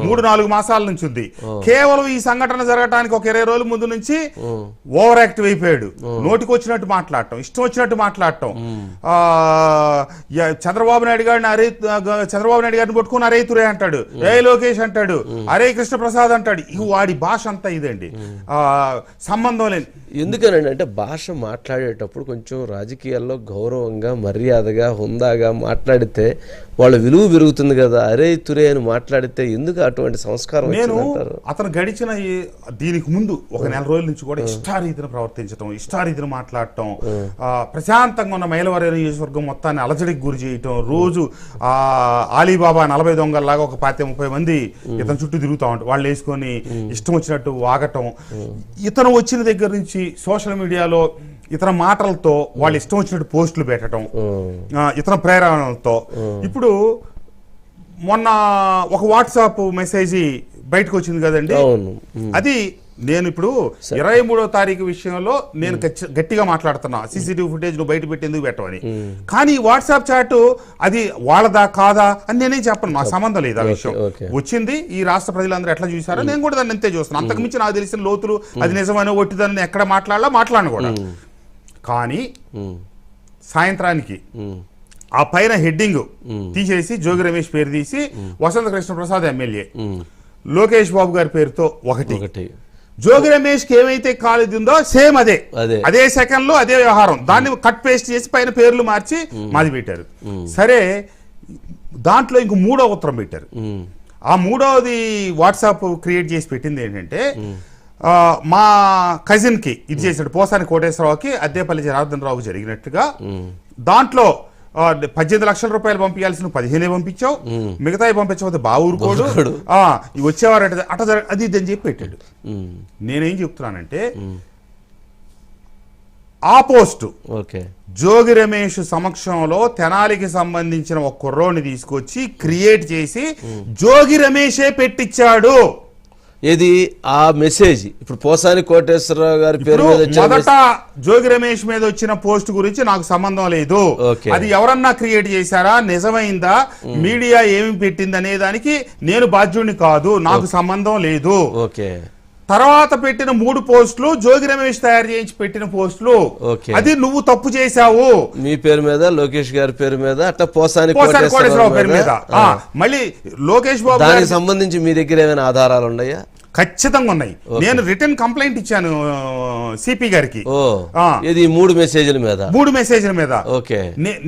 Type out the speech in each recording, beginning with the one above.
మూడు నాలుగు మాసాల నుంచి ఉంది. కేవలం ఈ సంఘటన జరగడానికి ఒక ఇరవై రోజుల ముందు నుంచి ఓవర్ యాక్టివ్ అయిపోయాడు. నోటికి వచ్చినట్టు మాట్లాడటం ఇష్టం వచ్చినట్టు మాట్లాడటం. చంద్రబాబు నాయుడు గారిని అరే చంద్రబాబు నాయుడు గారిని పట్టుకుని అరే తురే అంటాడు ఏ లోకేష్ అంటాడు అరే కృష్ణ ప్రసాద్ అంటాడు. ఇక వాడి భాష అంతా ఇదండి. ఆ, సంబంధం లేని ఎందుకనండి అంటే భాష మాట్లాడేటప్పుడు కొంచెం రాజకీయాల్లో గౌరవంగా మర్యాదగా హుందాగా మాట్లాడితే వాళ్ళ విలువ పెరుగుతుంది కదా. అరే తురే అని మాట్లాడితే ఎందుకు అటువంటి సంస్కారం నేను అతను గడిచిన దీనికి ముందు ఒక నెల రోజుల నుంచి కూడా ఇష్టారీతిని ప్రవర్తించడం ఇష్టారీతిని మాట్లాడటం ఆ, ప్రశాంతంగా ఉన్న మైలవరం నియోజకవర్గం మొత్తాన్ని అలజడికి గురి చేయటం రోజు ఆ ఆలీబాబా నలభై దొంగల్లాగా ఒక పాతి ముప్పై మంది ఇతను చుట్టూ తిరుగుతా ఉంటారు. వాళ్ళు వేసుకొని ఇష్టం వచ్చినట్టు వాగటం. ఇతను వచ్చిన దగ్గర నుంచి సోషల్ మీడియాలో ఇతర మాటలతో వాళ్ళు ఇష్టం వచ్చినట్టు పోస్టులు పెట్టడం ఆ, ఇతర ప్రేరణలతో. ఇప్పుడు మొన్న ఒక వాట్సాప్ మెసేజ్ బయటకు వచ్చింది కదండి అది నేను ఇప్పుడు ఇరవై మూడో తారీఖు విషయంలో నేను గట్టిగా మాట్లాడుతున్నా. సీసీటీవీ ఫుటేజ్ నువ్వు బయట పెట్టి ఎందుకు పెట్టవని కానీ వాట్సాప్ చాట్ అది వాళ్ళదా కాదా అని నేనేం చెప్పను. నా సంబంధం లేదు ఆ విషయం. వచ్చింది ఈ రాష్ట్ర ప్రజలందరూ ఎట్లా చూసారో నేను కూడా దాన్ని అంతే చూస్తున్నాను అంతకు మించి నాకు తెలిసిన లోతులు అది నిజమని ఒట్టిదని ఎక్కడ మాట్లాడాలో మాట్లాడను కూడా. కానీ సాయంత్రానికి ఆ పైన హెడ్డింగ్ తీసేసి జోగి రమేష్ పేరు తీసి వసంత కృష్ణ ప్రసాద్ ఎమ్మెల్యే. లోకేష్ బాబు గారి పేరుతో ఒకటి. జోగి రమేష్కి ఏమైతే ఉందో సేమ్ అదే. అదే. సెకండ్లో అదే వ్యవహారం. దాన్ని కట్ పేస్ట్ చేసి పైన పేర్లు మార్చి మాది పెట్టారు. సరే దాంట్లో ఇంక మూడో ఉత్తరం పెట్టారు. ఆ మూడవది వాట్సాప్ క్రియేట్ చేసి పెట్టింది ఏంటంటే మా కజిన్కి ఇది చేశాడు పోసాని కోటేశ్వరరావుకి అద్దేపల్లి జనార్దన్ రావుకి జరిగినట్టుగా దాంట్లో పద్దెనిమిది లక్షల రూపాయలు పంపించాల్సిన పదిహేనే పంపించావు. మిగతాయి పంపించకపోతే ఇవి వచ్చేవారట అట అది ఇది అని చెప్పి పెట్టాడు. నేనేం చెప్తున్నానంటే ఆ పోస్టు ఓకే. జోగి రమేష్ సమక్షంలో తెనాలికి సంబంధించిన ఒక కుర్రోని తీసుకొచ్చి క్రియేట్ చేసి జోగి రమేషే పెట్టించాడు. ఇది ఆ మెసేజ్. ఇప్పుడు పోసాని కోటేశ్వరరావు గారి పేరు మొదట జోగి రమేష్ మీద వచ్చిన పోస్ట్ గురించి నాకు సంబంధం లేదు. అది ఎవరన్నా క్రియేట్ చేశారా? నిజమైందా? మీడియా ఏమి పెట్టింది అనే దానికి నేను బాధ్యుడిని కాదు. నాకు సంబంధం లేదు. ఓకే. తర్వాత పెట్టిన మూడు పోస్టులు జోగి రమేష్ తయారు చేయించి పెట్టిన పోస్టులు. అది నువ్వు తప్పు చేశావు. మీ పేరు మీద లోకేష్ గారి పేరు మీద అట్లా పోసాని కోటేశ్వరరావు పేరు మీద. మళ్ళీ లోకేష్ బాబు దానికి సంబంధించి మీ దగ్గర ఏమైనా ఆధారాలు ఉన్నాయా? ఖచ్చితంగా ఉన్నాయి. నేను రిటర్న్ కంప్లైంట్ ఇచ్చాను సిపి గారికి. ఇది మూడు మెసేజ్ల మీద. మూడు మెసేజ్ల మీద. ఓకే.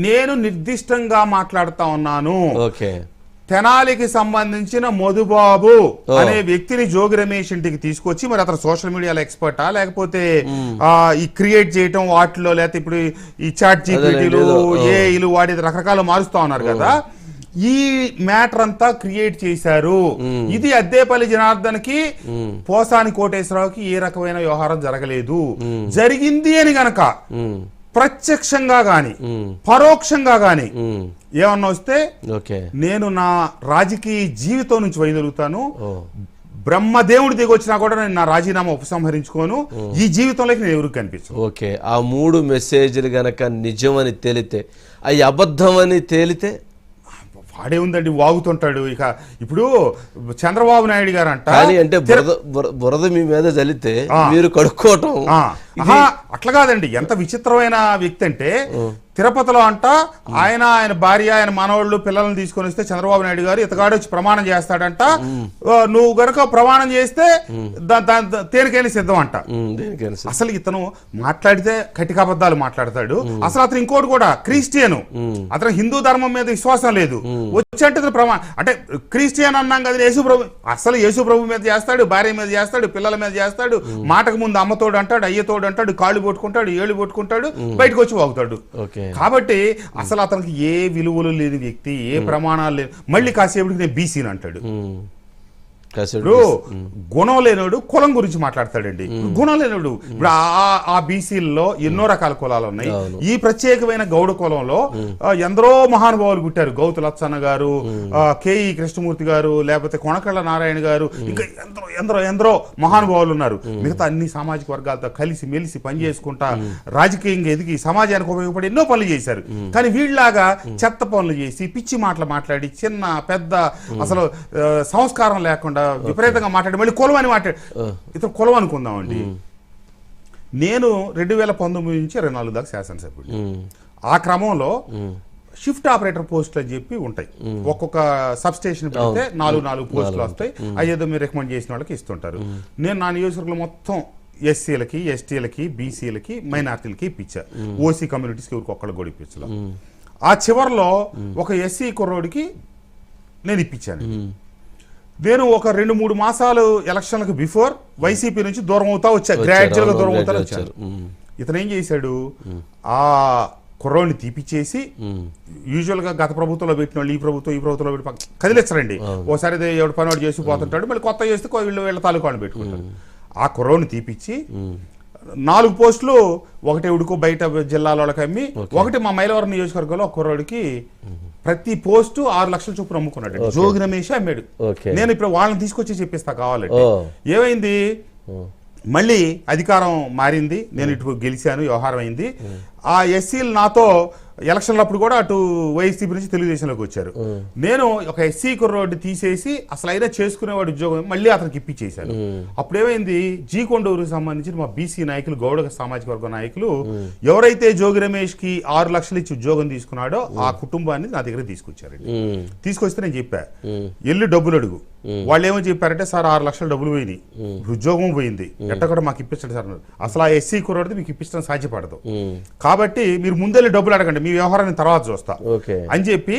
నేను నిర్దిష్టంగా మాట్లాడుతా ఉన్నాను. ఓకే. తెనాలికి సంబంధించిన మధుబాబు. అనే వ్యక్తిని జోగి రమేష్ ఇంటికి తీసుకొచ్చి మరి అతను సోషల్ మీడియాలో ఎక్స్పర్టా? లేకపోతే ఈ క్రియేట్ చేయటం వాటిలో లేకపోతే ఇప్పుడు ఈ చాట్ జీపీటీలు. ఏఐలు వాటి రకరకాల మారుస్తా ఉన్నారు కదా. ఈ మ్యాటర్ అంతా క్రియేట్ చేశారు. ఇది అద్దేపల్లి జనార్దన్కి పోసాని కోటేశ్వరరావుకి ఏ రకమైన వ్యవహారం జరగలేదు. జరిగింది అని గనక ప్రత్యక్షంగా గాని పరోక్షంగా గాని ఏమన్నా వస్తే ఓకే. నేను నా రాజకీయ జీవితం నుంచి వైదొలుగుతాను బ్రహ్మదేవుడి దిగి వచ్చినా కూడా నేను నా రాజీనామా ఉపసంహరించుకోను. ఈ జీవితంలోకి నేను ఎవరికి కనిపించను. ఓకే. ఆ మూడు మెసేజ్లు గనక నిజమని తేలితే అవి అబద్ధం అని తేలితే? వాడే ఉందండి వాగుతుంటాడు. ఇక ఇప్పుడు చంద్రబాబు నాయుడు గారు అంట బురద బుర- బురద మీ మీద జలితే ఆ. మీరు కడుక్కోవటం అట్లా కాదండి. ఎంత విచిత్రమైన వ్యక్తి అంటే తిరుపతిలో అంట ఆయన ఆయన భార్య ఆయన మనవాళ్ళు పిల్లల్ని తీసుకొని వస్తే చంద్రబాబు నాయుడు గారు ఇతగాడు వచ్చి ప్రమాణం చేస్తాడంట. నువ్వు గనుక ప్రమాణం చేస్తే తేలికైన సిద్ధం. అంట. అసలు ఇతను మాట్లాడితే కటికాబద్ధాలు మాట్లాడతాడు. అసలు అతను ఇంకోటి కూడా క్రిస్టియన్. అతను హిందూ ధర్మం మీద విశ్వాసం లేదు. వచ్చంటే ఇతను ప్రమా అంటే క్రిస్టియన్ అన్నాం కదా యేసు ప్రభు అసలు యేసు ప్రభు మీద చేస్తాడు భార్య మీద చేస్తాడు పిల్లల మీద చేస్తాడు మాటకు ముందు అమ్మతోడు అంటాడు అయ్యతోడు అంటాడు కాళ్ళు పట్టుకుంటాడు ఏళ్ళు పట్టుకుంటాడు బయటకు వచ్చి వాగుతాడు. కాబట్టి అసలు అతనికి ఏ విలువలు లేని వ్యక్తి ఏ ప్రమాణాలు లేని మళ్ళీ కాసేపటికి నేను బీసీని అంటాడు. ఇప్పుడు గుణం లేనోడు కులం గురించి మాట్లాడతాడండి. గుణం లేనోడు ఇప్పుడు ఆ- ఆ బీసీల్లో ఎన్నో రకాల కులాలు ఉన్నాయి. ఈ ప్రత్యేకమైన గౌడ కులంలో ఎందరో మహానుభావులు పుట్టారు. గౌతు లచ్చన్న గారు కేఈ కృష్ణమూర్తి గారు లేకపోతే కొనకళ్ళ నారాయణ గారు ఇంకా ఎందరో ఎందరో ఎందరో మహానుభావులు ఉన్నారు. మిగతా అన్ని సామాజిక వర్గాలతో కలిసి మెలిసి పనిచేసుకుంటా రాజకీయంగా ఎదిగి సమాజానికి ఉపయోగపడి ఎన్నో పనులు చేశారు. కానీ వీళ్ళలాగా చెత్త పనులు చేసి పిచ్చి మాటలు మాట్లాడి చిన్న పెద్ద అసలు సంస్కారం లేకుండా విపరీతంగా మాట్లాడి. మళ్ళీ కులం అని మాట్లాడి. ఇతను కులం అనుకుందామండి నేను రెండు వేల పంతొమ్మిది నుంచి ఇరవై నాలుగు దాకా శాసనసభ్యుడు ఉమ్, ఆ క్రమంలో షిఫ్ట్ ఆపరేటర్ పోస్టులు అని చెప్పి ఉంటాయి. ఒక్కొక్క సబ్ స్టేషన్ పెడితే నాలుగు నాలుగు పోస్టులు వస్తాయి. అయ్యేదో మీరు రికమెండ్ చేసిన వాళ్ళకి ఇస్తుంటారు. నేను నా నియోజకవర్గంలో మొత్తం ఎస్సీలకి ఎస్టీలకి బీసీలకి మైనార్టీలకి ఇప్పించా. ఓసీ కమ్యూనిటీస్కి ఎవరికి కూడా ఇప్పించలా. ఆ చివరిలో ఒక ఎస్సీ కుర్రోడికి నేను ఇప్పించాను. నేను ఒక రెండు మూడు మాసాలు ఎలక్షన్లకు బిఫోర్ వైసీపీ నుంచి దూరం అవుతా వచ్చా గ్రాడ్యువల్గా దూరం అవుతా వచ్చారు. ఇతను ఏం చేశాడు? ఆ కుర్రోడిని తీపిచ్చేసి యూజువల్గా గత ప్రభుత్వంలో పెట్టిన వాళ్ళు ఈ ప్రభుత్వం ఈ ప్రభుత్వంలో పెట్టి కదిలించరండి. ఓసారి ఎవడు పని వాడు చేసి పోతుంటాడు మళ్ళీ కొత్త చేస్తే వీళ్ళు వీళ్ళ తాలూకా వాళ్ళు పెట్టుకుంటారు ఆ కుర్రోడిని తీపిచ్చి నాలుగు పోస్టులు ఒకటి ఉడుకు బయట జిల్లాల అమ్మి ఒకటి మా మైలవరం నియోజకవర్గంలో ఒక కుర్రోడికి ప్రతి పోస్టు ఆరు లక్షల చొప్పున అమ్ముకున్నాడు జోగి రమేష్ అమ్మాడు. నేను ఇప్పుడు వాళ్ళని తీసుకొచ్చి చెప్పిస్తా కావాలంటే ఏమైంది? మళ్ళీ అధికారం మారింది. నేను ఇటు గెలిచాను వ్యవహారం అయింది. ఆ ఎస్సీలు నాతో ఎలక్షన్లప్పుడు కూడా అటు వైసీపీ నుంచి తెలుగుదేశంలోకి వచ్చారు. నేను ఒక ఎస్సీ కుర్రోడ్ని తీసేసి అసలు అయినా చేసుకునేవాడు ఉద్యోగం మళ్ళీ అతనికి ఇప్పించేశాను అప్పుడు ఏమైంది జీ కొండూరుకి సంబంధించిన మా బీసీ నాయకులు గౌడ సామాజిక వర్గ నాయకులు ఎవరైతే జోగి రమేష్కి ఆరు లక్షలు ఇచ్చి ఉద్యోగం తీసుకున్నాడో ఆ కుటుంబాన్ని నా దగ్గర తీసుకొచ్చారండి. తీసుకొస్తే నేను చెప్పా ఎల్లు డబ్బులు అడుగు. వాళ్ళు ఏమో చెప్పారంటే సార్ ఆరు లక్షల డబ్బులు పోయినాయి. ఉద్యోగం పోయింది. ఎట్ట కూడా మాకు ఇప్పించండి సార్. అసలు ఆ ఎస్సీ కుర్రాడితే మీకు ఇప్పించడం సాధ్యపడదు. కాబట్టి మీరు ముందెళ్ళి డబ్బులు అడగండి. మీ వ్యవహారాన్ని తర్వాత చూస్తా. అని చెప్పి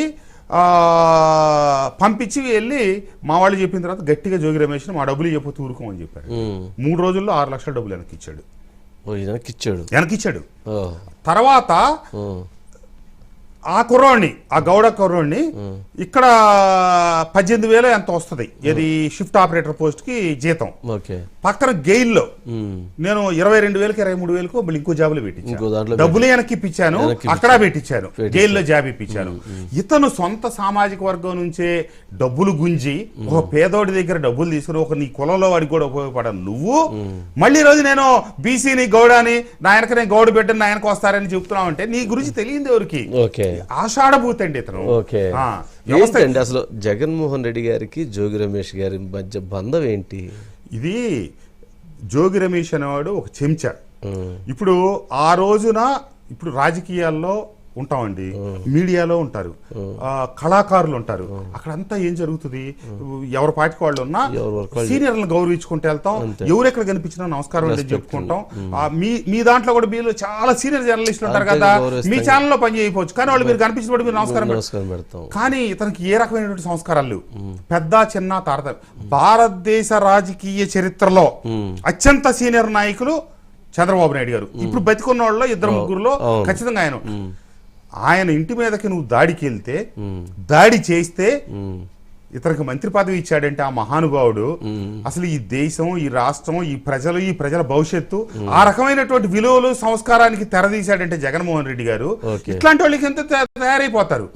పంపించి వెళ్ళి మా వాళ్ళు చెప్పిన తర్వాత గట్టిగా జోగి రమేష్ మా డబ్బులు చెప్పు ఊరుకోమని చెప్పారు ఉమ్, మూడు రోజుల్లో ఆరు లక్షల డబ్బులు వెనక్కి ఇచ్చాడు. ఓ ఈయనకి ఇచ్చాడు. వెనక్కి ఇచ్చాడు. ఓ. తర్వాత ఆ కుర్రోడిని ఆ గౌడ కుర్రోడిని ఇక్కడ పద్దెనిమిది వేలు ఎంత వస్తుంది? ఇది షిఫ్ట్ ఆపరేటర్ పోస్ట్కి జీతం పక్కన గెయిల్లో నేను ఇరవై రెండు వేలకి ఇరవై మూడు వేలకు మళ్ళీ ఇంకో జాబులు పెట్టించాను డబ్బులు వెనక్కి ఇప్పించాను అక్కడ పెట్టించాను జైల్లో జాబ్ ఇప్పించాను. ఇతను సొంత సామాజిక వర్గం నుంచే డబ్బులు గుంజి ఒక పేదోడి దగ్గర డబ్బులు తీసుకుని ఒక నీ కులంలో వాడికి కూడా ఉపయోగపడాను నువ్వు. మళ్ళీ రోజు నేను బీసీని గౌడాని నా వెనక నేను గౌడ బిడ్డని నా వెనక వస్తారని చెప్తున్నావు అంటే నీ గురించి తెలియదు ఎవరికి? ఆషాఢభూతి అండి ఇతను. ఓకే. ఏంటండి అసలు జగన్మోహన్ రెడ్డి గారికి జోగి రమేష్ గారి మధ్య బంధం ఏంటి? ఇది జోగి రమేష్ అనేవాడు ఒక చెంచా. ఇప్పుడు ఆ రోజున ఇప్పుడు రాజకీయాల్లో ఉంటామండి. మీడియాలో ఉంటారు. కళాకారులు ఉంటారు. అక్కడంతా ఏం జరుగుతుంది? ఎవరి పాటికి వాళ్ళు ఉన్నా సీనియర్లను గౌరవించుకుంటూ వెళ్తాం. ఎవరెక్కడ కనిపించినా నమస్కారం అని చెప్పుకుంటాం. మీ మీ దాంట్లో కూడా మీలో చాలా సీనియర్ జర్నలిస్టులు ఉంటారు అంతే కదా. మీ ఛానల్లో పని చేయకపోవచ్చు. కానీ వాళ్ళు మీరు కనిపించినప్పుడు మీరు నమస్కారం పెడతాం. కానీ ఇతనికి ఏ రకమైనటువంటి సంస్కారాలు? పెద్ద చిన్న తారత భారతదేశ రాజకీయ చరిత్రలో అత్యంత సీనియర్ నాయకులు చంద్రబాబు నాయుడు గారు. ఇప్పుడు బతికున్న వాళ్ళలో ఇద్దరు ముగ్గురులో. ఖచ్చితంగా ఆయన. ఆయన ఇంటి మీదకి నువ్వు దాడికి వెళ్తే దాడి చేస్తే ఇతనికి మంత్రి పదవి ఇచ్చాడంటే ఆ మహానుభావుడు అసలు ఈ దేశం ఈ రాష్ట్రం ఈ ప్రజలు ఈ ప్రజల భవిష్యత్తు ఆ రకమైనటువంటి విలువలు సంస్కారానికి తెరదీశాడంటే జగన్మోహన్ రెడ్డి గారు. ఇట్లాంటి వాళ్ళకి ఎంత తయారైపోతారు?